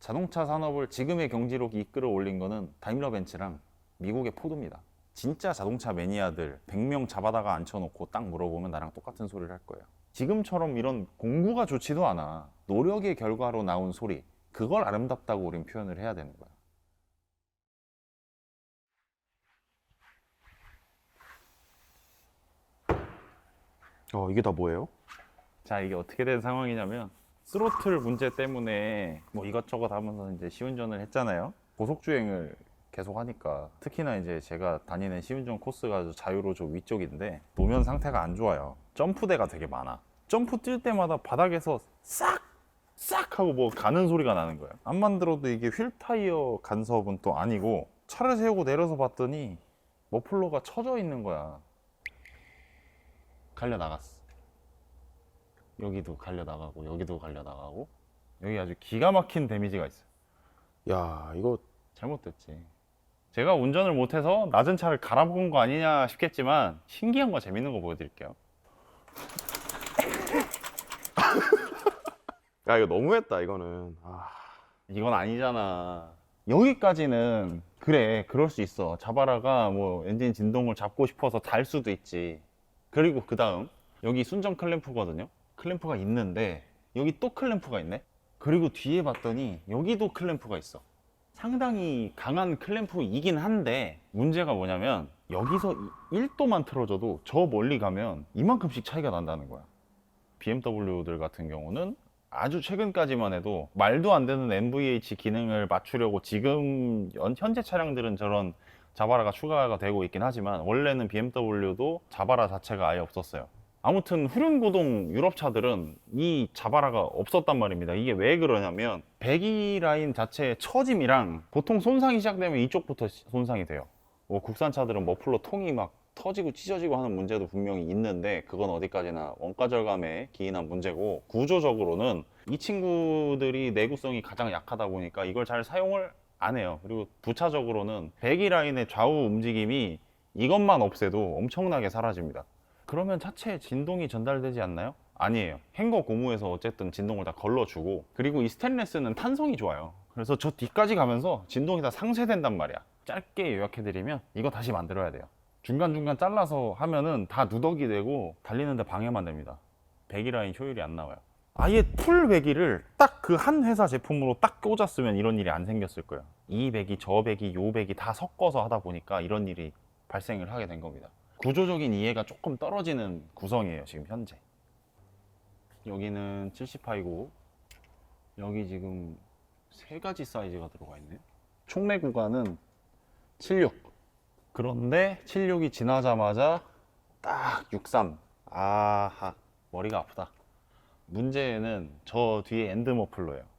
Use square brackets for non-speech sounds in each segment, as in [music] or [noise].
자동차 산업을 지금의 경지로 이끌어 올린 거는 다임러 벤츠랑 미국의 포드입니다. 진짜 자동차 매니아들 100명 잡아다가 앉혀놓고 딱 물어보면 나랑 똑같은 소리를 할 거예요. 지금처럼 이런 공부가 좋지도 않아. 노력의 결과로 나온 소리. 그걸 아름답다고 우린 표현을 해야 되는 거야. 어 이게 다 뭐예요? 자, 이게 어떻게 된 상황이냐면 스로틀 문제 때문에 뭐 이것저것 하면서 이제 시운전을 했잖아요. 고속주행을 계속 하니까 특히나 이제 제가 다니는 시운전 코스가 자유로 저 위쪽인데 노면 상태가 안 좋아요. 점프대가 되게 많아. 점프 뛸 때마다 바닥에서 싹! 싹! 하고 뭐 가는 소리가 나는 거예요. 암만 들어도 이게 휠 타이어 간섭은 또 아니고 차를 세우고 내려서 봤더니 머플러가 쳐져 있는 거야. 갈려 나갔어. 여기도 갈려 나가고 여기도 갈려 나가고 여기 아주 기가 막힌 데미지가 있어요. 야 이거 잘못됐지. 제가 운전을 못해서 낮은 차를 갈아먹은 거 아니냐 싶겠지만 신기한 거 재밌는 거 보여드릴게요. [laughs] 야 이거 너무했다 이거는 아 이건 아니잖아. 여기까지는 그래 그럴 수 있어. 자바라가 뭐 엔진 진동을 잡고 싶어서 달 수도 있지. 그리고 그 다음 여기 순정 클램프거든요. 클램프가 있는데 여기 또 클램프가 있네. 그리고 뒤에 봤더니 여기도 클램프가 있어. 상당히 강한 클램프이긴 한데 문제가 뭐냐면 여기서 1도만 틀어져도 저 멀리 가면 이만큼씩 차이가 난다는 거야. BMW들 같은 경우는 아주 최근까지만 해도 말도 안 되는 MVH 기능을 맞추려고 지금 연- 현재 차량들은 저런 자바라가 추가가 되고 있긴 하지만 원래는 BMW도 자바라 자체가 아예 없었어요. 아무튼 후륜구동 유럽 차들은 이 자바라가 없었단 말입니다. 이게 왜 그러냐면 배기 라인 자체의 처짐이랑 보통 손상이 시작되면 이쪽부터 시- 손상이 돼요. 뭐 국산 차들은 머플러 통이 막 터지고 찢어지고 하는 문제도 분명히 있는데 그건 어디까지나 원가 절감에 기인한 문제고 구조적으로는 이 친구들이 내구성이 가장 약하다 보니까 이걸 잘 사용을 안 해요. 그리고 부차적으로는 배기 라인의 좌우 움직임이 이것만 없애도 엄청나게 사라집니다. 그러면 차체에 진동이 전달되지 않나요? 아니에요. 행거 고무에서 어쨌든 진동을 다 걸러주고 그리고 이 스테인레스는 탄성이 좋아요. 그래서 저 뒤까지 가면서 진동이 다 상쇄된단 말이야. 짧게 요약해드리면 이거 다시 만들어야 돼요. 중간중간 잘라서 하면은 다 누더기 되고 달리는데 방해만 됩니다. 배기 라인 효율이 안 나와요. 아예 풀 배기를 딱 그 한 회사 제품으로 딱 꽂았으면 이런 일이 안 생겼을 거예요. 이 배기, 저 배기, 요 배기 다 섞어서 하다 보니까 이런 일이 발생을 하게 된 겁니다. 구조적인 이해가 조금 떨어지는 구성이에요, 지금 현재. 여기는 70파이고 여기 지금 세 가지 사이즈가 들어가 있네. 총매 구간은 76. 그런데 76이 지나자마자 딱 63. 아하, 머리가 아프다. 문제는 저 뒤에 엔드 머플러예요.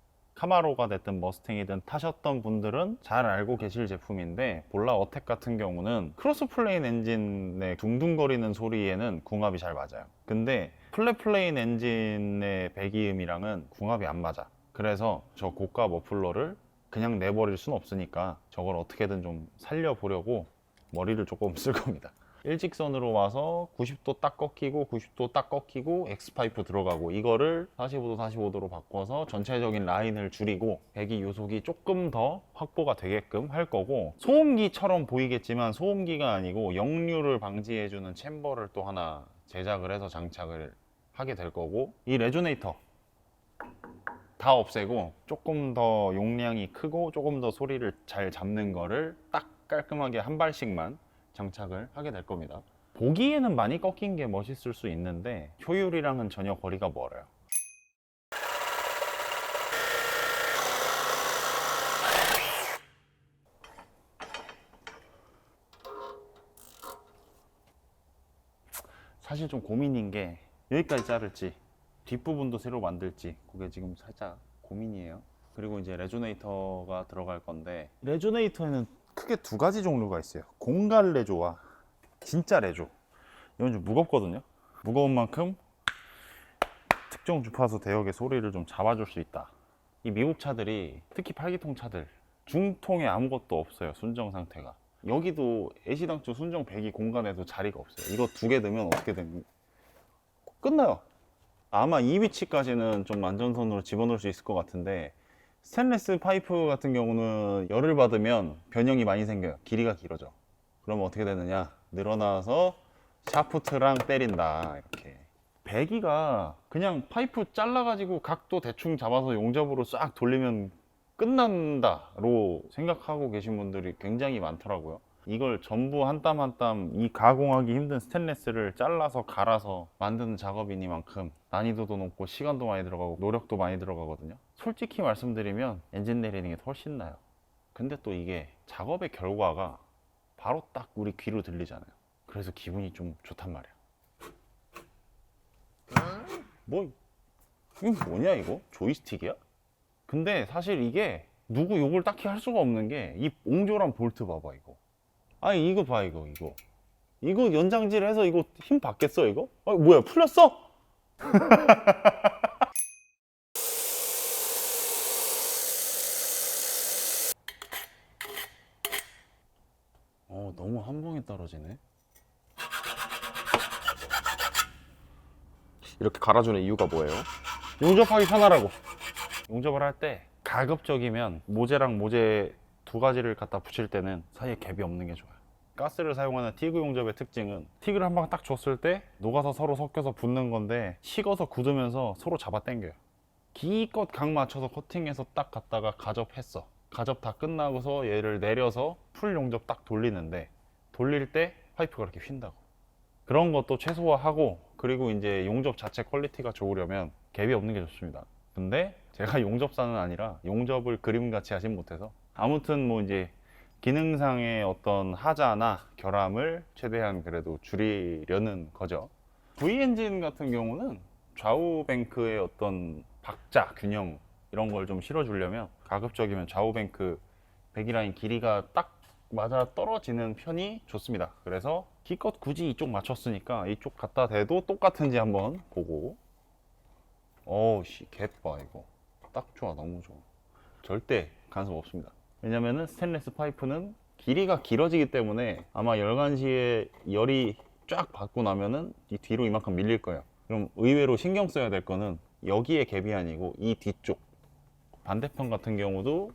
카마로가 됐든 머스탱이든 타셨던 분들은 잘 알고 계실 제품인데 볼라 어택 같은 경우는 크로스 플레인 엔진의 둥둥거리는 소리에는 궁합이 잘 맞아요. 근데 플랫 플레인 엔진의 배기음이랑은 궁합이 안 맞아. 그래서 저 고가 머플러를 그냥 내버릴 순 없으니까 저걸 어떻게든 좀 살려보려고 머리를 조금 [laughs] 쓸 겁니다. 일직선으로 와서 90도 딱 꺾이고 90도 딱 꺾이고 X파이프 들어가고 이거를 45도 45도로 바꿔서 전체적인 라인을 줄이고 배기 요속이 조금 더 확보가 되게끔 할 거고 소음기처럼 보이겠지만 소음기가 아니고 역류를 방지해주는 챔버를 또 하나 제작을 해서 장착을 하게 될 거고 이 레조네이터 다 없애고 조금 더 용량이 크고 조금 더 소리를 잘 잡는 거를 딱 깔끔하게 한 발씩만 장착을 하게 될 겁니다. 보기에는 많이 꺾인 게 멋있을 수 있는데 효율이랑은 전혀 거리가 멀어요. 사실 좀 고민인 게 여기까지 자를지 뒷부분도 새로 만들지 그게 지금 살짝 고민이에요. 그리고 이제 레조네이터가 들어갈 건데 레조네이터에는 크게 두 가지 종류가 있어요. 공갈 레조와 진짜 레조. 이건 좀 무겁거든요. 무거운 만큼 특정 주파수 대역의 소리를 좀 잡아줄 수 있다. 이 미국 차들이 특히 8기통 차들 중통에 아무것도 없어요. 순정 상태가. 여기도 애시당초 순정 배기 공간에도 자리가 없어요. 이거 두 개 넣으면 어떻게 되는 끝나요. 아마 이 위치까지는 좀 안전선으로 집어넣을 수 있을 것 같은데 스테인레스 파이프 같은 경우는 열을 받으면 변형이 많이 생겨요. 길이가 길어져. 그러면 어떻게 되느냐? 늘어나서 샤프트랑 때린다. 이렇게. 배기가 그냥 파이프 잘라가지고 각도 대충 잡아서 용접으로 싹 돌리면 끝난다로 생각하고 계신 분들이 굉장히 많더라고요. 이걸 전부 한 땀 한 땀 이 가공하기 힘든 스테인레스를 잘라서 갈아서 만드는 작업이니만큼 난이도도 높고 시간도 많이 들어가고 노력도 많이 들어가거든요. 솔직히 말씀드리면 엔진 내리는 게 훨씬 나요. 근데 또 이게 작업의 결과가 바로 딱 우리 귀로 들리잖아요. 그래서 기분이 좀 좋단 말이야. 뭐 이거 뭐냐 이거? 조이스틱이야? 근데 사실 이게 누구 욕을 딱히 할 수가 없는 게 이 옹졸한 볼트 봐봐 이거. 아니 이거 봐 이거 이거. 이거 연장질 해서 이거 힘 받겠어 이거? 아 뭐야 풀렸어? [laughs] 어 너무 한 방에 떨어지네. 이렇게 갈아주는 이유가 뭐예요? 용접하기 편하라고. 용접을 할 때 가급적이면 모재랑 모재 두 가지를 갖다 붙일 때는 사이에 갭이 없는 게 좋아요. 가스를 사용하는 티그 용접의 특징은 틱을 한 방 딱 줬을 때 녹아서 서로 섞여서 붙는 건데 식어서 굳으면서 서로 잡아 당겨요. 기껏 각 맞춰서 커팅해서 딱 갖다가 가접했어. 가접 다 끝나고서 얘를 내려서 풀 용접 딱 돌리는데 돌릴 때 파이프가 이렇게 휜다고. 그런 것도 최소화하고 그리고 이제 용접 자체 퀄리티가 좋으려면 갭이 없는 게 좋습니다. 근데 제가 [laughs] 용접사는 아니라 용접을 그림같이 하진 못해서 아무튼 뭐 이제 기능상의 어떤 하자나 결함을 최대한 그래도 줄이려는 거죠. V 엔진 같은 경우는 좌우 뱅크의 어떤 박자, 균형 이런 걸 좀 실어주려면 가급적이면 좌우 뱅크 배기라인 길이가 딱 맞아 떨어지는 편이 좋습니다. 그래서 기껏 굳이 이쪽 맞췄으니까 이쪽 갖다 대도 똑같은지 한번 보고. 어우 씨 개빠 이거. 딱 좋아 너무 좋아. 절대 간섭 없습니다. 왜냐면은 스테인레스 파이프는 길이가 길어지기 때문에 아마 열간 시에 열이 쫙 받고 나면은 이 뒤로 이만큼 밀릴 거예요. 그럼 의외로 신경 써야 될 거는 여기에 갭이 아니고 이 뒤쪽 반대편 같은 경우도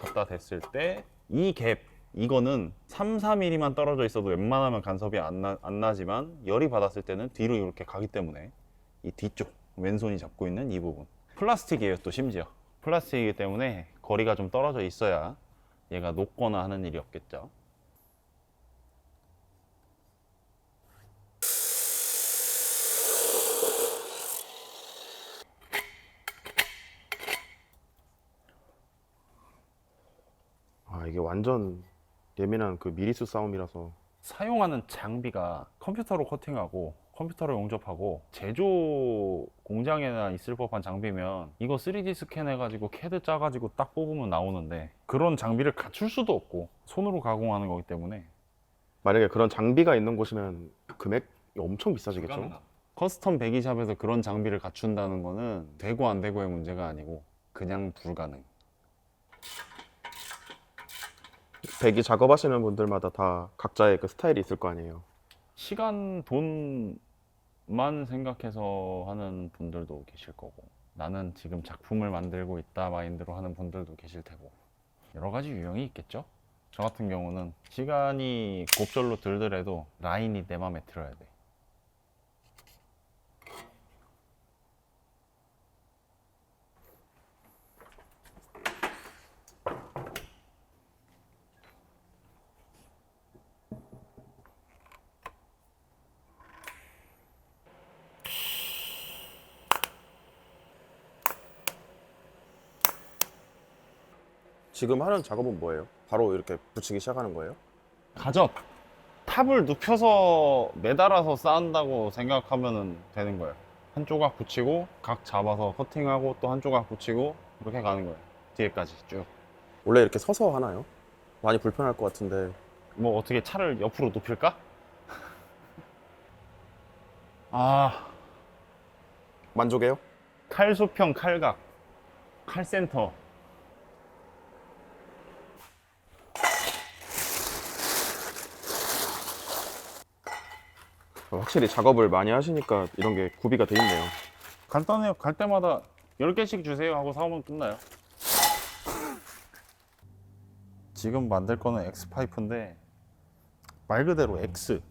갖다 댔을 때 이 갭 이거는 3, 4mm만 떨어져 있어도 웬만하면 간섭이 안, 나, 안 나지만 열이 받았을 때는 뒤로 이렇게 가기 때문에 이 뒤쪽 왼손이 잡고 있는 이 부분. 플라스틱이에요 또 심지어. 플라스틱이기 때문에 거리가 좀 떨어져 있어야 얘가 녹거나 하는 일이 없겠죠 이게 완전 예민한 그 미리수 싸움이라서. 사용하는 장비가 컴퓨터로 커팅하고 컴퓨터로 용접하고 제조 공장에나 있을 법한 장비면 이거 3D 스캔 해가지고 캐드 짜가지고 딱 뽑으면 나오는데 그런 장비를 갖출 수도 없고 손으로 가공하는 거기 때문에. 만약에 그런 장비가 있는 곳이면 금액이 엄청 비싸지겠죠? 커스텀 배기샵에서 그런 장비를 갖춘다는 거는 되고 안 되고의 문제가 아니고 그냥 불가능 배기 작업하시는 분들마다 다 각자의 그 스타일이 있을 거 아니에요. 시간 돈만 생각해서 하는 분들도 계실 거고 나는 지금 작품을 만들고 있다 마인드로 하는 분들도 계실 테고 여러 가지 유형이 있겠죠 저 같은 경우는 시간이 곱절로 들더라도 라인이 내 맘에 들어야 돼 지금 하는 작업은 뭐예요? 바로 이렇게 붙이기 시작하는 거예요? 가접 탑을 눕혀서 매달아서 쌓는다고 생각하면 되는 거예요 한 조각 붙이고 각 잡아서 커팅하고 또 한 조각 붙이고 이렇게 가는 거예요 뒤에까지 쭉 원래 이렇게 서서 하나요? 많이 불편할 것 같은데 뭐 어떻게 차를 옆으로 눕힐까? [laughs] 아 만족해요? 칼수평 칼각 칼센터 확실히 작업을 많이 하시니까 이런 게 구비가 돼 있네요. 간단해요 갈 때마다 10개씩 주세요 하고 사오면 끝나요 [laughs] 지금 만들 거는 X 파이프인데 말 그대로 X.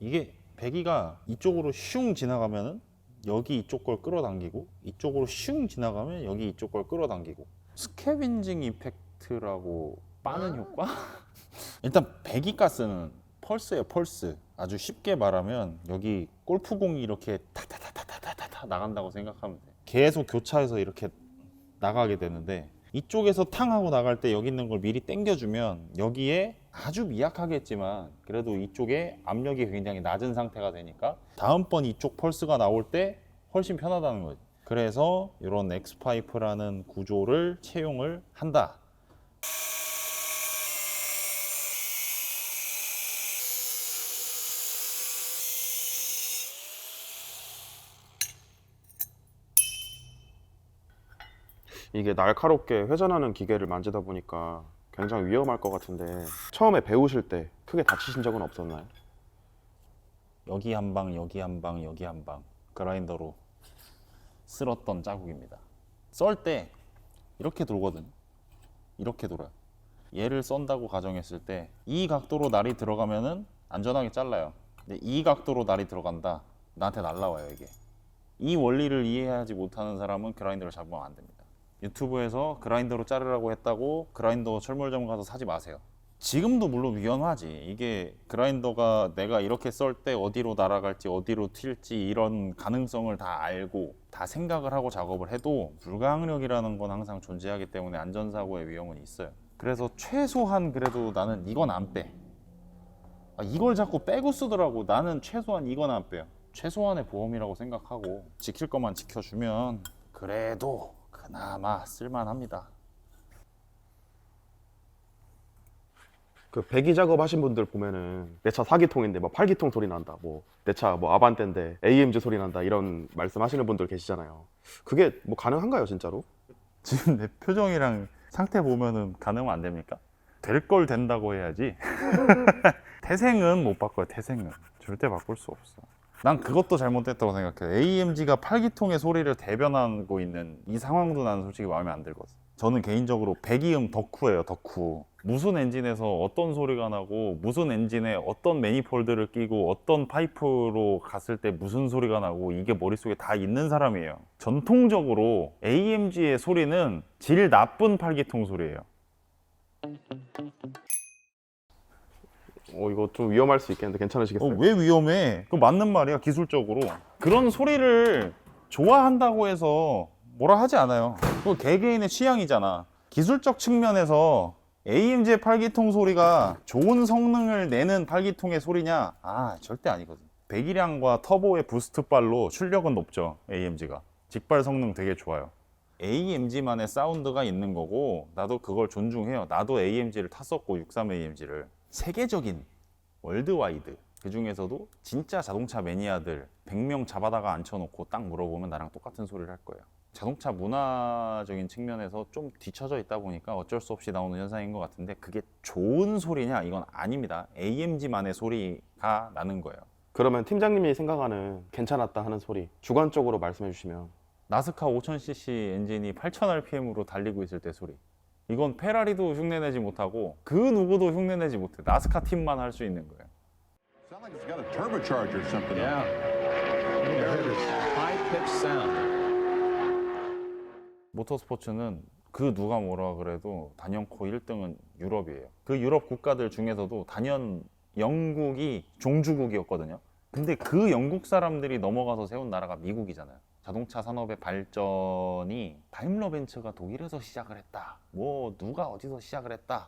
이게 배기가 이쪽으로 슝 지나가면은 여기 이쪽 걸 끌어당기고 이쪽으로 슝 지나가면 여기 이쪽 걸 끌어당기고 스캐빈징 이펙트라고 빠는 효과? [laughs] 일단 배기가스는 펄스예요 펄스. 아주 쉽게 말하면 여기 골프공이 이렇게 타타타타타타타 나간다고 생각하면 돼 계속 교차해서 이렇게 나가게 되는데 이쪽에서 탕 하고 나갈 때 여기 있는 걸 미리 당겨주면 여기에 아주 미약하겠지만 그래도 이쪽에 압력이 굉장히 낮은 상태가 되니까 다음번 이쪽 펄스가 나올 때 훨씬 편하다는 거지. 그래서 이런 엑스파이프라는 구조를 채용을 한다 이게 날카롭게 회전하는 기계를 만지다 보니까 굉장히 위험할 것 같은데 처음에 배우실 때 크게 다치신 적은 없었나요? 여기 한 방, 여기 한 방, 여기 한 방 그라인더로 쓸었던 자국입니다. 썰 때 이렇게 돌거든. 이렇게 돌아요. 얘를 썬다고 가정했을 때 이 각도로 날이 들어가면은 안전하게 잘라요. 근데 이 각도로 날이 들어간다. 나한테 날라와요 이게. 이 원리를 이해하지 못하는 사람은 그라인더를 잡으면 안 됩니다. 유튜브에서 그라인더로 자르라고 했다고 그라인더 철물점 가서 사지 마세요. 지금도 물론 위험하지. 이게 그라인더가 내가 이렇게 썰 때 어디로 날아갈지 어디로 튈지 이런 가능성을 다 알고 다 생각을 하고 작업을 해도 불가항력이라는 건 항상 존재하기 때문에 안전사고의 위험은 있어요. 그래서 최소한 그래도 나는 이건 안 빼. 아, 이걸 자꾸 빼고 쓰더라고. 나는 최소한 이건 안 빼요. 최소한의 보험이라고 생각하고 지킬 것만 지켜주면 그래도 그나마 쓸만합니다. 그 배기 작업 하신 분들 보면은 내 차 4기통인데 뭐 8기통 소리 난다. 뭐 내 차 뭐 아반떼인데 AMG 소리 난다. 이런 말씀하시는 분들 계시잖아요. 그게 뭐 가능한가요, 진짜로? 지금 내 표정이랑 상태 보면은 가능은 안 됩니까? 될 걸 된다고 해야지. [laughs] 태생은 못 바꿔요. 태생은 절대 바꿀 수 없어. 난 그것도 잘못됐다고 생각해요. AMG가 8기통의 소리를 대변하고 있는 이 상황도 나는 솔직히 마음에 안 들거든. 저는 개인적으로 배기음 덕후예요. 덕후. 무슨 엔진에서 어떤 소리가 나고 무슨 엔진에 어떤 매니폴드를 끼고 어떤 파이프로 갔을 때 무슨 소리가 나고 이게 머릿속에 다 있는 사람이에요. 전통적으로 AMG의 소리는 질 나쁜 8기통 소리예요. 어, 이거 좀 위험할 수 있겠는데 어, 괜찮으시겠어요? 왜 위험해? 그 맞는 말이야 기술적으로. 그런 소리를 좋아한다고 해서 뭐라 하지 않아요. 그 개개인의 취향이잖아. 기술적 측면에서 AMG의 8기통 소리가 좋은 성능을 내는 8기통의 소리냐? 아 절대 아니거든. 배기량과 터보의 부스트발로 출력은 높죠. AMG가. 직발 성능 되게 좋아요. AMG만의 사운드가 있는 거고 나도 그걸 존중해요. 나도 AMG를 탔었고 63 AMG를 세계적인 월드와이드 그 중에서도 진짜 자동차 매니아들 100명 잡아다가 앉혀놓고 딱 물어보면 나랑 똑같은 소리를 할 거예요. 자동차 문화적인 측면에서 좀 뒤처져 있다 보니까 어쩔 수 없이 나오는 현상인 것 같은데 그게 좋은 소리냐 이건 아닙니다. AMG만의 소리가 나는 거예요. 그러면 팀장님이 생각하는 괜찮았다 하는 소리 주관적으로 말씀해 주시면 나스카 5000cc 엔진이 8000rpm으로 달리고 있을 때 소리. 이건 페라리도 흉내내지 못하고 그 누구도 흉내내지 못해. 나스카 팀만 할 수 있는 거예요. Sounds like it's got a turbocharger or something. Yeah. There it is. High pitched sound. 모터스포츠는 그 누가 뭐라 그래도 단연코 1등은 유럽이에요. 그 유럽 국가들 중에서도 단연 영국이 종주국이었거든요. 근데 그 영국 사람들이 넘어가서 세운 나라가 미국이잖아요. 자동차 산업의 발전이 다임러 벤츠가 독일에서 시작을 했다. 뭐 누가 어디서 시작을 했다.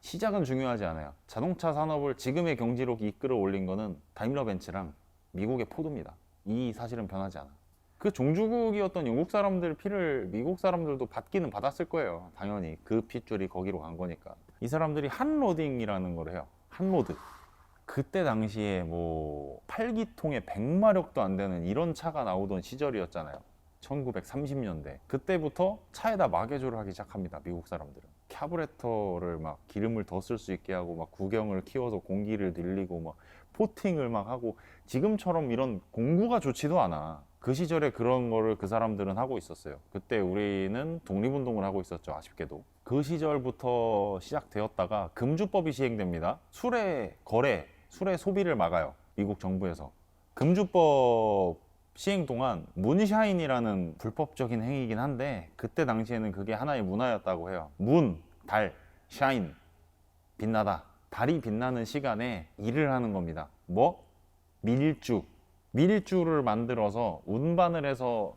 시작은 중요하지 않아요. 자동차 산업을 지금의 경지로 이끌어 올린 거는 다임러 벤츠랑 미국의 포드입니다. 이 사실은 변하지 않아. 그 종주국이었던 영국 사람들 피를 미국 사람들도 받기는 받았을 거예요. 당연히 그 핏줄이 거기로 간 거니까. 이 사람들이 한 로딩이라는 걸 해요. 한 로드. 그때 당시에 뭐 8기통에 100마력도 안 되는 이런 차가 나오던 시절이었잖아요. 1930년대. 그때부터 차에다 마개조를 하기 시작합니다. 미국 사람들은. 캬브레터를 막 기름을 더 쓸 수 있게 하고 막 구경을 키워서 공기를 늘리고 막 포팅을 막 하고 지금처럼 이런 공구가 좋지도 않아. 그 시절에 그런 거를 그 사람들은 하고 있었어요. 그때 우리는 독립운동을 하고 있었죠. 아쉽게도. 그 시절부터 시작되었다가 금주법이 시행됩니다. 술의 거래, 술의 소비를 막아요. 미국 정부에서. 금주법 시행 동안 문샤인이라는 불법적인 행위이긴 한데 그때 당시에는 그게 하나의 문화였다고 해요. 문, 달, 샤인, 빛나다. 달이 빛나는 시간에 일을 하는 겁니다. 뭐? 밀주. 밀주를 만들어서 운반을 해서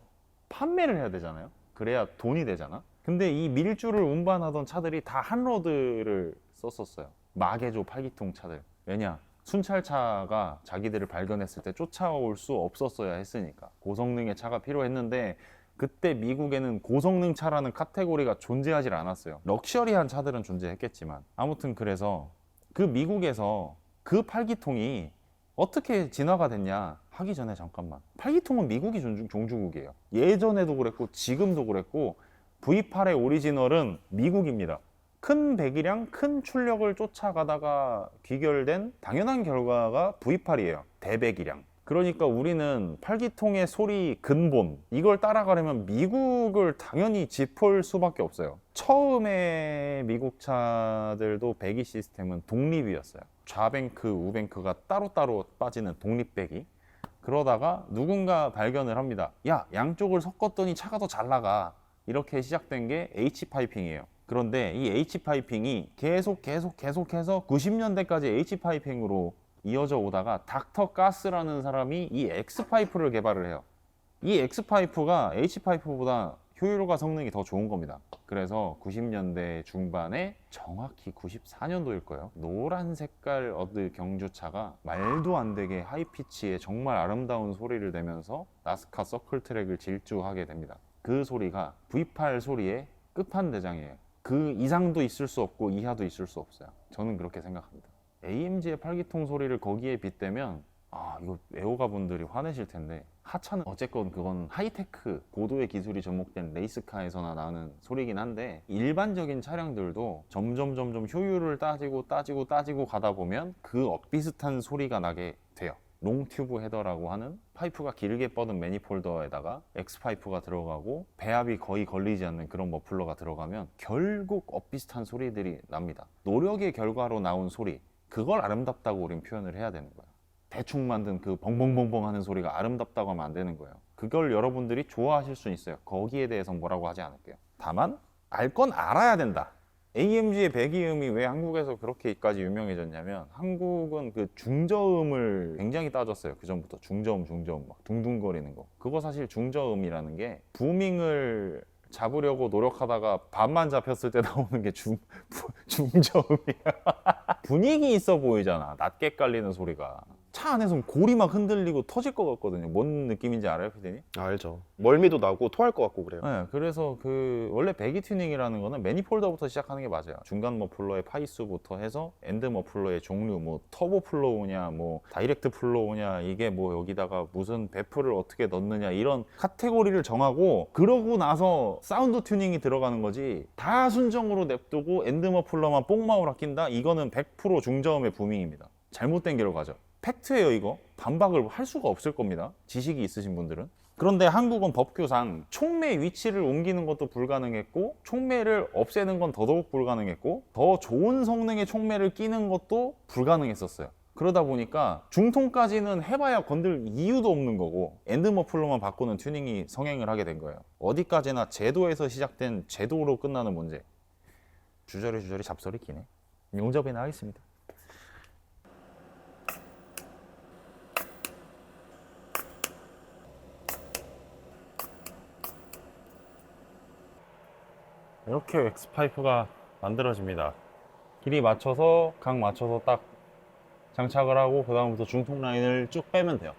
판매를 해야 되잖아요. 그래야 돈이 되잖아. 근데 이 밀주를 운반하던 차들이 다 한로드를 썼었어요. 마개조 팔기통 차들. 왜냐? 순찰차가 자기들을 발견했을 때 쫓아올 수 없었어야 했으니까. 고성능의 차가 필요했는데 그때 미국에는 고성능 차라는 카테고리가 존재하지 않았어요. 럭셔리한 차들은 존재했겠지만. 아무튼 그래서 그 미국에서 그 팔기통이 어떻게 진화가 됐냐 하기 전에 잠깐만 팔기통은 미국이 종주, 종주국이에요 예전에도 그랬고 지금도 그랬고 V8의 오리지널은 미국입니다 큰 배기량 큰 출력을 쫓아가다가 귀결된 당연한 결과가 V8이에요. 대배기량. 그러니까 우리는 팔기통의 소리 근본 이걸 따라가려면 미국을 당연히 짚을 수밖에 없어요. 처음에 미국 차들도 배기 시스템은 독립이었어요. 좌뱅크 우뱅크가 따로따로 빠지는 독립배기. 그러다가 누군가 발견을 합니다. 야 양쪽을 섞었더니 차가 더 잘 나가. 이렇게 시작된 게 H파이핑이에요 그런데 이 H파이핑이 계속 계속 계속해서 90년대까지 H파이핑으로 이어져 오다가 닥터 가스라는 사람이 이 X파이프를 개발을 해요. 이 X파이프가 H파이프보다 효율과 성능이 더 좋은 겁니다. 그래서 90년대 중반에 정확히 94년도일 거예요. 노란 색깔 어드 경주차가 말도 안 되게 하이피치의 정말 아름다운 소리를 내면서 나스카 서클 트랙을 질주하게 됩니다. 그 소리가 V8 소리의 끝판대장이에요. 그 이상도 있을 수 없고 이하도 있을 수 없어요. 저는 그렇게 생각합니다. AMG의 팔기통 소리를 거기에 빗대면 아 이거 애호가 분들이 화내실 텐데 하차는 어쨌건 그건 하이테크 고도의 기술이 접목된 레이스카에서나 나는 소리긴 한데 일반적인 차량들도 점점 점점 효율을 따지고 따지고 따지고 가다 보면 그 엇비슷한 소리가 나게 돼요. 롱튜브 헤더라고 하는 파이프가 길게 뻗은 매니폴더에다가 X파이프가 들어가고 배압이 거의 걸리지 않는 그런 머플러가 들어가면 결국 엇비슷한 소리들이 납니다. 노력의 결과로 나온 소리 그걸 아름답다고 우린 표현을 해야 되는 거야. 대충 만든 그 벙벙벙벙 하는 소리가 아름답다고 하면 안 되는 거예요. 그걸 여러분들이 좋아하실 수 있어요. 거기에 대해서 뭐라고 하지 않을게요. 다만 알 건 알아야 된다. AMG의 배기음이 왜 한국에서 그렇게까지 유명해졌냐면 한국은 그 중저음을 굉장히 따졌어요. 그 전부터 중저음, 중저음 막 둥둥거리는 거. 그거 사실 중저음이라는 게 부밍을 잡으려고 노력하다가 반만 잡혔을 때 [laughs] 나오는 게 중, 중저음이야. [laughs] 분위기 있어 보이잖아. 낮게 깔리는 소리가. 차 안에서 골이 막 흔들리고 터질 것 같거든요. 뭔 느낌인지 알아요, 피디님? 알죠. 멀미도 나고 토할 것 같고 그래요. 네, 그래서 그 원래 배기 튜닝이라는 거는 매니폴더부터 시작하는 게 맞아요. 중간 머플러의 파이수부터 해서 엔드 머플러의 종류, 뭐 터보 플로우냐, 뭐 다이렉트 플로우냐, 이게 뭐 여기다가 무슨 배프를 어떻게 넣느냐 이런 카테고리를 정하고 그러고 나서 사운드 튜닝이 들어가는 거지. 다 순정으로 냅두고 엔드 머플러만 뽕마우라 낀다. 이거는 100% 중저음의 부밍입니다. 잘못된 길로 가죠. 팩트예요, 이거. 반박을 할 수가 없을 겁니다. 지식이 있으신 분들은. 그런데 한국은 법규상 총매 위치를 옮기는 것도 불가능했고 총매를 없애는 건 더더욱 불가능했고 더 좋은 성능의 총매를 끼는 것도 불가능했었어요. 그러다 보니까 중통까지는 해봐야 건들 이유도 없는 거고 엔드 머플러만 바꾸는 튜닝이 성행을 하게 된 거예요. 어디까지나 제도에서 시작된 제도로 끝나는 문제. 주저리 주저리 잡소리 끼네. 용접이나 하겠습니다. 이렇게 엑스파이프가 만들어집니다. 길이 맞춰서 각 맞춰서 딱 장착을 하고 그 다음부터 중통 라인을 쭉 빼면 돼요.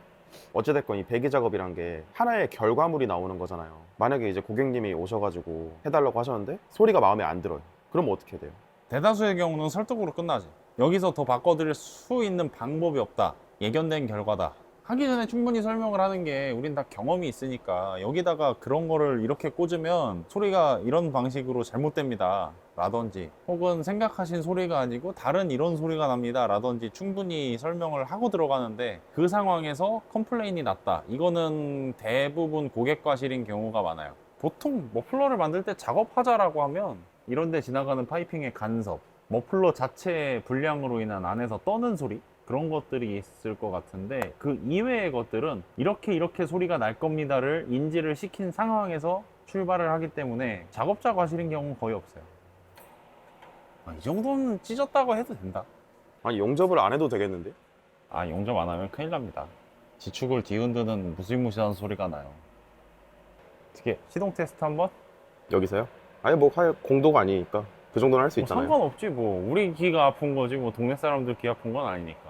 어찌됐건 이 배기 작업이란 게 하나의 결과물이 나오는 거잖아요. 만약에 이제 고객님이 오셔가지고 해달라고 하셨는데 소리가 마음에 안 들어요. 그럼 어떻게 돼요? 대다수의 경우는 설득으로 끝나지. 여기서 더 바꿔드릴 수 있는 방법이 없다. 예견된 결과다. 하기 전에 충분히 설명을 하는 게 우린 다 경험이 있으니까 여기다가 그런 거를 이렇게 꽂으면 소리가 이런 방식으로 잘못됩니다. 라든지 혹은 생각하신 소리가 아니고 다른 이런 소리가 납니다. 라든지 충분히 설명을 하고 들어가는데 그 상황에서 컴플레인이 났다. 이거는 대부분 고객 과실인 경우가 많아요. 보통 머플러를 만들 때 작업하자라고 하면 이런 데 지나가는 파이핑의 간섭 머플러 자체의 불량으로 인한 안에서 떠는 소리 그런 것들이 있을 것 같은데 그 이외의 것들은 이렇게 이렇게 소리가 날 겁니다를 인지를 시킨 상황에서 출발을 하기 때문에 작업자 과실인 경우는 거의 없어요 아, 이 정도는 찢었다고 해도 된다 아니 용접을 안 해도 되겠는데? 아 용접 안 하면 큰일 납니다 지축을 뒤흔드는 무시무시한 소리가 나요 어떻게 시동 테스트 한번? 여기서요? 아니 뭐할 공도가 아니니까 그 정도는 할수뭐 있잖아요. 상관없지 뭐 우리 귀가 아픈 거지 뭐 동네 사람들 귀 아픈 건 아니니까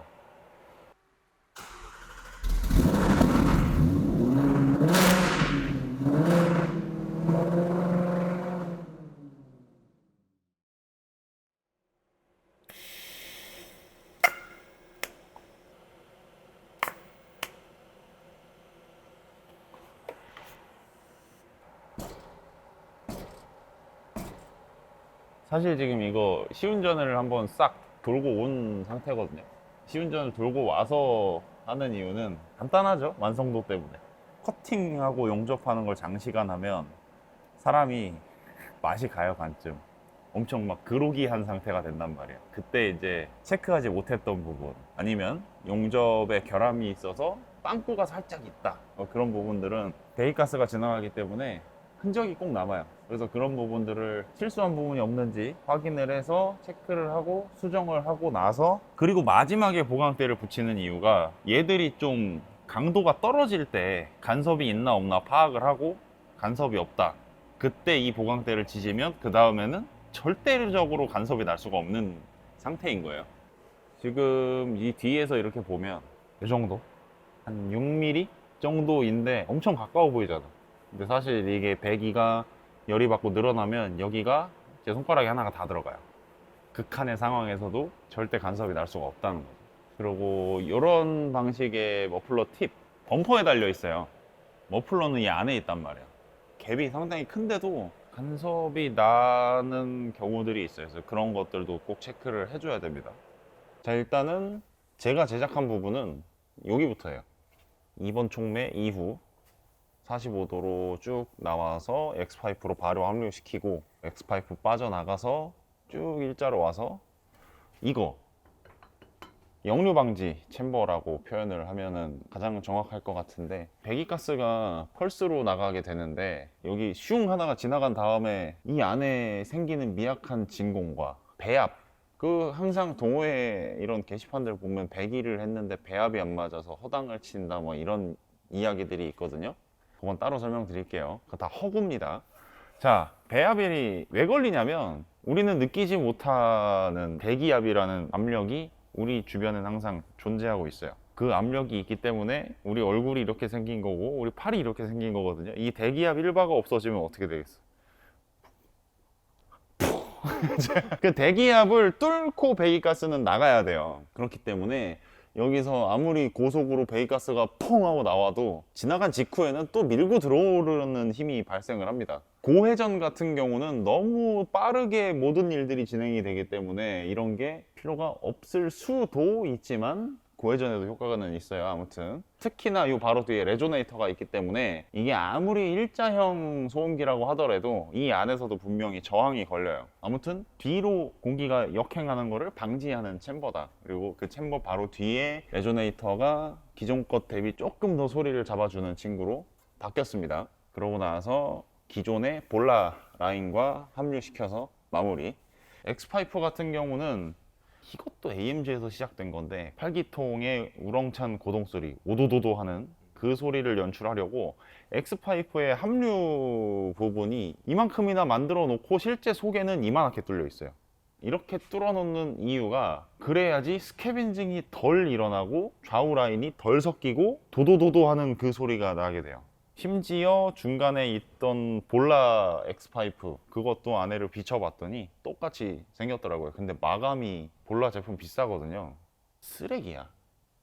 사실 지금 이거 시운전을 한번 싹 돌고 온 상태거든요. 시운전을 돌고 와서 하는 이유는 간단하죠. 완성도 때문에. 커팅하고 용접하는 걸 장시간 하면 사람이 맛이 가요, 반쯤. 엄청 막 그로기한 상태가 된단 말이에요. 그때 이제 체크하지 못했던 부분 아니면 용접에 결함이 있어서 빵꾸가 살짝 있다. 뭐 그런 부분들은 배기가스가 지나가기 때문에 흔적이 꼭 남아요. 그래서 그런 부분들을 실수한 부분이 없는지 확인을 해서 체크를 하고 수정을 하고 나서 그리고 마지막에 보강대를 붙이는 이유가 얘들이 좀 강도가 떨어질 때 간섭이 있나 없나 파악을 하고 간섭이 없다. 그때 이 보강대를 지지면 그 다음에는 절대적으로 간섭이 날 수가 없는 상태인 거예요. 지금 이 뒤에서 이렇게 보면 이 정도 한 6mm 정도인데 엄청 가까워 보이잖아. 근데 사실 이게 배기가 열이 받고 늘어나면 여기가 제 손가락에 하나가 다 들어가요. 극한의 상황에서도 절대 간섭이 날 수가 없다는 거죠. 그리고 이런 방식의 머플러 팁 범퍼에 달려 있어요. 머플러는 이 안에 있단 말이에요. 갭이 상당히 큰데도 간섭이 나는 경우들이 있어요. 그래서 그런 것들도 꼭 체크를 해줘야 됩니다. 자 일단은 제가 제작한 부분은 여기부터예요. 2번 총매 이후 45도로 쭉 나와서 X파이프로 바로 합류시키고 X파이프 빠져나가서 쭉 일자로 와서 이거 역류 방지 챔버라고 표현을 하면은 가장 정확할 것 같은데 배기가스가 펄스로 나가게 되는데 여기 슝 하나가 지나간 다음에 이 안에 생기는 미약한 진공과 배압. 그 항상 동호회 이런 게시판들 보면 배기를 했는데 배압이 안 맞아서 허당을 친다 뭐 이런 이야기들이 있거든요 그건 따로 설명드릴게요. 그거 다 허구입니다. 자 배압이 왜 걸리냐면 우리는 느끼지 못하는 대기압이라는 압력이 우리 주변엔 항상 존재하고 있어요. 그 압력이 있기 때문에 우리 얼굴이 이렇게 생긴 거고 우리 팔이 이렇게 생긴 거거든요. 이 대기압 일바가 없어지면 어떻게 되겠어? [laughs] 그 대기압을 뚫고 배기가스는 나가야 돼요. 그렇기 때문에 여기서 아무리 고속으로 배기가스가 퐁 하고 나와도 지나간 직후에는 또 밀고 들어오려는 힘이 발생을 합니다. 고회전 같은 경우는 너무 빠르게 모든 일들이 진행이 되기 때문에 이런 게 필요가 없을 수도 있지만 고회전에도 효과는 있어요. 아무튼 특히나 이 바로 뒤에 레조네이터가 있기 때문에 이게 아무리 일자형 소음기라고 하더라도 이 안에서도 분명히 저항이 걸려요. 아무튼 뒤로 공기가 역행하는 거를 방지하는 챔버다. 그리고 그 챔버 바로 뒤에 레조네이터가 기존 것 대비 조금 더 소리를 잡아주는 친구로 바뀌었습니다. 그러고 나서 기존의 볼라 라인과 합류시켜서 마무리. 엑스파이프 같은 경우는 이것도 AMG에서 시작된 건데 팔기통의 우렁찬 고동 소리 오도도도 하는 그 소리를 연출하려고 엑스파이프의 합류 부분이 이만큼이나 만들어 놓고 실제 속에는 이만하게 뚫려 있어요. 이렇게 뚫어 놓는 이유가 그래야지 스캐빈징이 덜 일어나고 좌우 라인이 덜 섞이고 도도도도 하는 그 소리가 나게 돼요 심지어 중간에 있던 볼라 엑스파이프 그것도 안에를 비춰봤더니 똑같이 생겼더라고요 근데 마감이 볼라 제품 비싸거든요 쓰레기야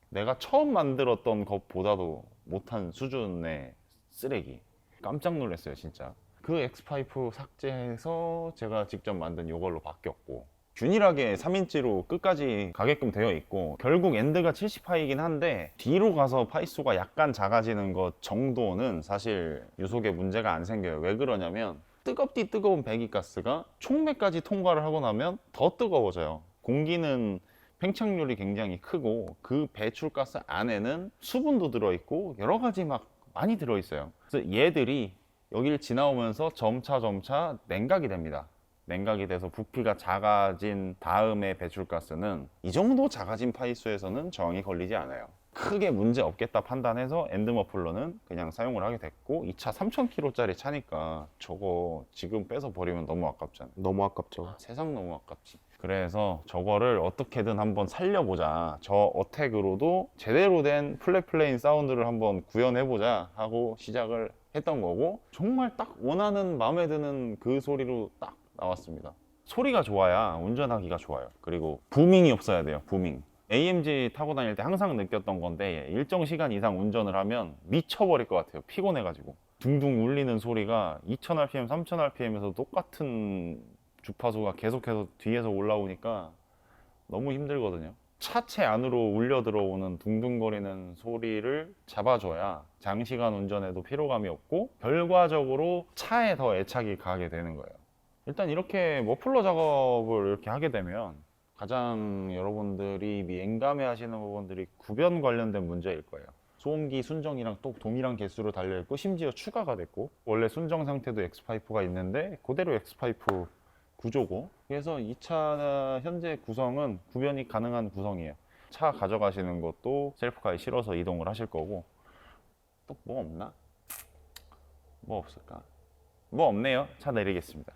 내가 처음 만들었던 것보다도 못한 수준의 쓰레기. 깜짝 놀랐어요, 진짜. 그 엑스파이프 삭제해서 제가 직접 만든 이걸로 바뀌었고 균일하게 3인치로 끝까지 가게끔 되어 있고 결국 엔드가 70파이긴 한데 뒤로 가서 파이수가 약간 작아지는 것 정도는 사실 유속에 문제가 안 생겨요. 왜 그러냐면 뜨겁디 뜨거운 배기가스가 촉매까지 통과를 하고 나면 더 뜨거워져요. 공기는 팽창률이 굉장히 크고 그 배출가스 안에는 수분도 들어있고 여러 가지 막 많이 들어있어요. 그래서 얘들이 여기를 지나오면서 점차 점차 냉각이 됩니다. 냉각이 돼서 부피가 작아진 다음에 배출가스는 이 정도 작아진 파이수에서는 저항이 걸리지 않아요. 크게 문제 없겠다 판단해서 엔드 머플러는 그냥 사용을 하게 됐고 이 차 3,000km짜리 차니까 저거 지금 빼서 버리면 너무 아깝잖아요. 너무 아깝죠. 세상 너무 아깝지. 그래서 저거를 어떻게든 한번 살려보자. 저 어택으로도 제대로 된 플랫플레인 사운드를 한번 구현해보자 하고 시작을 했던 거고 정말 딱 원하는 마음에 드는 그 소리로 딱 나왔습니다. 소리가 좋아야 운전하기가 좋아요. 그리고 부밍이 없어야 돼요. 부밍. AMG 타고 다닐 때 항상 느꼈던 건데 일정 시간 이상 운전을 하면 미쳐버릴 것 같아요. 피곤해가지고. 둥둥 울리는 소리가 2000rpm, 3000rpm에서 똑같은 주파수가 계속해서 뒤에서 올라오니까 너무 힘들거든요. 차체 안으로 울려 들어오는 둥둥거리는 소리를 잡아줘야 장시간 운전에도 피로감이 없고 결과적으로 차에 더 애착이 가게 되는 거예요. 일단 이렇게 머플러 작업을 이렇게 하게 되면 가장 여러분들이 민감해 하시는 부분들이 구변 관련된 문제일 거예요. 소음기 순정이랑 또 동일한 개수로 달려있고 심지어 추가가 됐고 원래 순정 상태도 엑스파이프가 있는데 그대로 엑스파이프 구조고 그래서 이 차 현재 구성은 구변이 가능한 구성이에요. 차 가져가시는 것도 셀프카에 실어서 이동을 하실 거고 또 뭐 없나? 뭐 없을까? 뭐 없네요. 차 내리겠습니다.